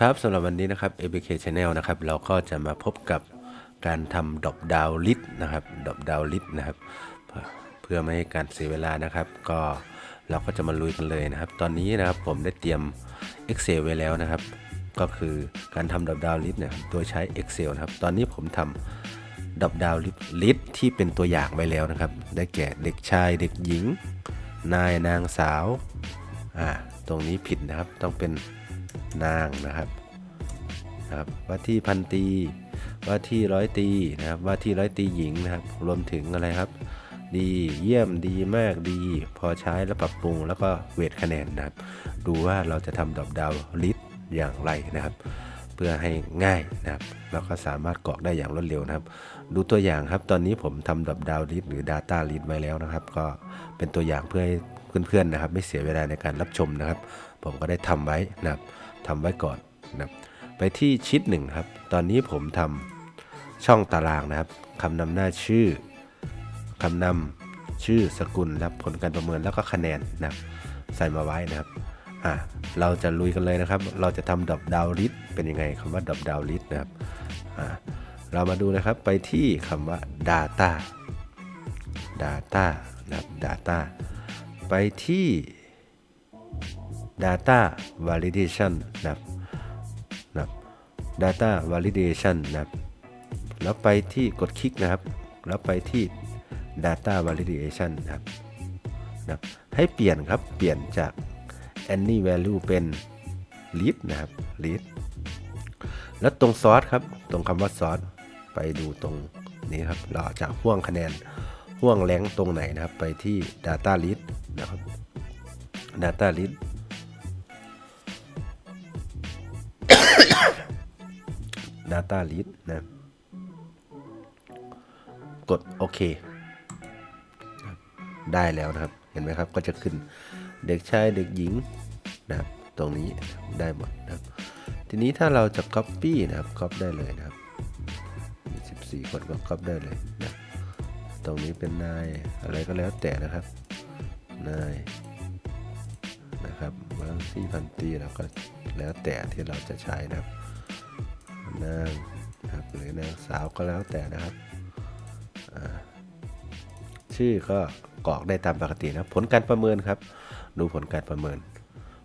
ครับสำหรับวันนี้นะครับ ABK Channel นะครับเราก็จะมาพบกับการทำดอกดาวลิตนะครับดอกดาวลิตนะครับ เพื่อเพื่อไม่ให้การเสียเวลานะครับ ก็ เราก็จะมาลุยกันเลยนะครับ ตอนนี้นะครับผมได้เตรียม Excel ไว้แล้วนะครับ ก็คือการทำดอกดาวลิตเนี่ยโดยใช้ Excel นะครับ ตอนนี้ผมทำดอกดาวลิตลิตที่เป็นตัวอย่างไว้แล้วนะครับ ได้แก่เด็กชายเด็กหญิง นายนางสาวอ่าตรงนี้ผิดนะครับต้องเป็นนางนะครับนะครับว่าที่พันตีว่าที่ร้อยตีนะครับว่าที่ร้อยตีหญิงนะครับ รวมถึงอะไรครับ ดี เยี่ยมดีมากดี พอใช้แล้วปรับปรุงแล้วก็เวทคะแนนนะครับ ดูว่าเราจะทำดอกดาวลิสต์อย่างไรนะครับ เพื่อให้ง่ายนะครับแล้วก็สามารถกรอกได้อย่างรวดเร็วนะครับ ดูตัวอย่างครับ ตอนนี้ผมทำดอกดาวลิสต์หรือ Data l i s t ไว้แล้วนะครับ ก็เป็นตัวอย่างเพื่อให้เพื่อนๆนะครับ ไม่เสียเวลาในการรับชมนะครับ ผมก็ได้ทำไว้นะครับทำไว้ก่อนนะครับ ไปที่ชิดหนึ่งครับ ตอนนี้ผมทำช่องตารางนะครับคำนำหน้าชื่อ คำนำชื่อสกุลและผลการประเมินแล้วก็คะแนนนะครับใส่มาไว้นะครับอ่าเราจะลุยกันเลยนะครับ เราจะทำดอกดาวลิสเป็นยังไงคำว่าดอกดาวลิสนะครับอ่าเรามาดูนะครับไปที่คำว่า data data นะครับ data ไปที่ data validation นะครับนะครับ data validation นะครับแล้วไปที่กดคลิกนะครับ แล้วไปที่ data validation นะครับนะครับให้เปลี่ยนครับ เปลี่ยนจาก any value เป็น lead นะครับ lead แล้วตรงซอสครับ ตรงคำว่าซอสไปดูตรงนี้ครับ เราจะห่วงคะแนน ห่วงแรงตรงไหนนะครับ ไปที่ data lead นะครับ data lead Data Lead นะ กดโอเค ได้แล้วนะครับ เห็นไหมครับก็จะขึ้นเด็กชายเด็กหญิงนะครับตรงนี้ได้หมดนะครับ ทีนี้ถ้าเราจะ Copy นะครับ Copy ได้เลยนะครับมี14 คนก็ Copy ได้เลยนะตรงนี้เป็นนายอะไรก็แล้วแต่นะครับนายนะครับบางที่พันตีเราก็แล้วแต่ที่เราจะใช้นะครับนางนะครับหรือนางสาวก็แล้วแต่นะครับชื่อก็ กรอกได้ตามปกตินะผลการประเมินครับ ดูผลการประเมิน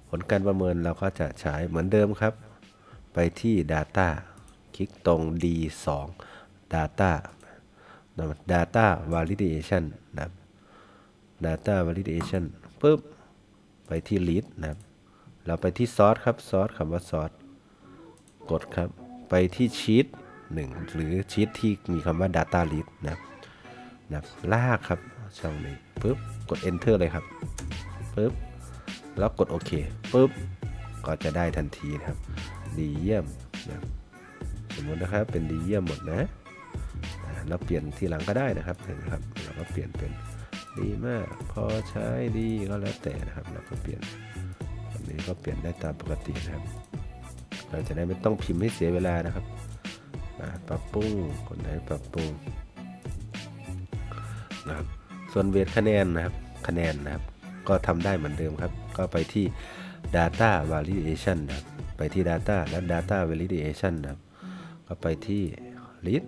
ผลการประเมินเราก็จะใช้เหมือนเดิมครับ ไปที่ Data คลิกตรง D2 Data นะครับ Data Validation นะครับ Data Validation ปุ๊บไปที่ Lead นะเราไปที่ Source ครับ Source คำว่า Source กดครับ ไปที่ชีตหนึ่งหรือชีตที่มีคำว่า Data List นะ นะลากครับช่องนี้ปุ๊บกด Enter เลยครับปุ๊บแล้วกดโอเคปุ๊บก็จะได้ทันทีนะครับ ดีเยี่ยมนะสมมตินะครับเป็นดีเยี่ยมหมดนะอ่าเราเปลี่ยนทีหลังก็ได้นะครับเห็นไหมครับเราก็เปลี่ยนเป็นดีมาก พอใช้ดีก็แล้วแต่นะครับ เราก็เปลี่ยนอันนี้ก็เปลี่ยนได้ตามปกตินะครับ เราจะได้ไม่ต้องพิมพ์ให้เสียเวลานะครับปรับปรุงคนไหนปรับปรุง นะครับ ส่วนเวทคะแนนนะครับคะแนนนะครับ ก็ทำได้เหมือนเดิมครับ ก็ไปที่ data validation นะครับ ไปที่ data และ data validation นะครับ ก็ไปที่ list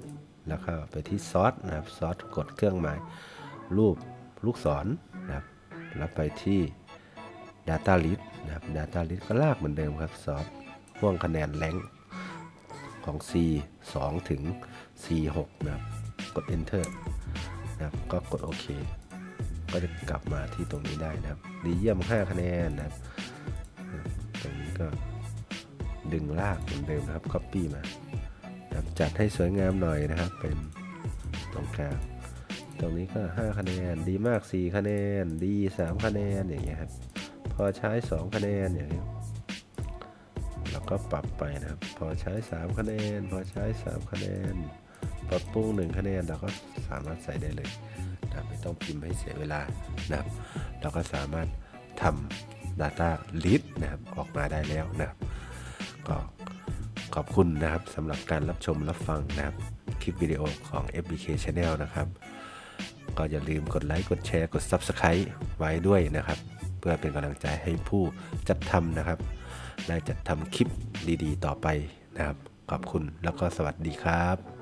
แล้วก็ไปที่ source นะครับ source กดเครื่องหมาย รูปลูกศรนะครับ แล้วไปที่ Data List นะครับ Data List ก็ลากเหมือนเดิมครับซอสพ่วงคะแนนแรงของ C 2 ถึง C 6นะครับ กด Enter นะครับ ก็กดโอเค ก็จะกลับมาที่ตรงนี้ได้นะครับ ดีเยี่ยม 5 คะแนนนะครับ ตรงนี้ก็ดึงลากเหมือนเดิมนะครับ Copy มานะครับจัดให้สวยงามหน่อยนะครับ เป็นตรงกลางตรงนี้ก็ 5 คะแนน ดีมาก 4 คะแนน ดี 3 คะแนน อย่างเงี้ยครับ พอใช้ 2 คะแนนอย่างเงี้ยเราก็ปรับไปนะครับ พอใช้ 3 คะแนน พอใช้ 3 คะแนน ปรับปรุง1คะแนนเราก็สามารถใส่ได้เลยนะไม่ต้องพิมพ์ให้เสียเวลานะครับเราก็สามารถท Data Lead นะครับออกมาได้แล้วนะครับก็ขอบคุณนะครับสำหรับการรับชมรับฟังนะครับคลิปวิดีโอของ FBK Channel นะครับ ก็อย่าลืมกดไลค์กดแชร์กด Subscribe ไว้ด้วยนะครับ เพื่อเป็นกำลังใจให้ผู้จัดทำนะครับ ได้จัดทำคลิปดีๆ ต่อไปนะครับ ขอบคุณแล้วก็สวัสดีครับ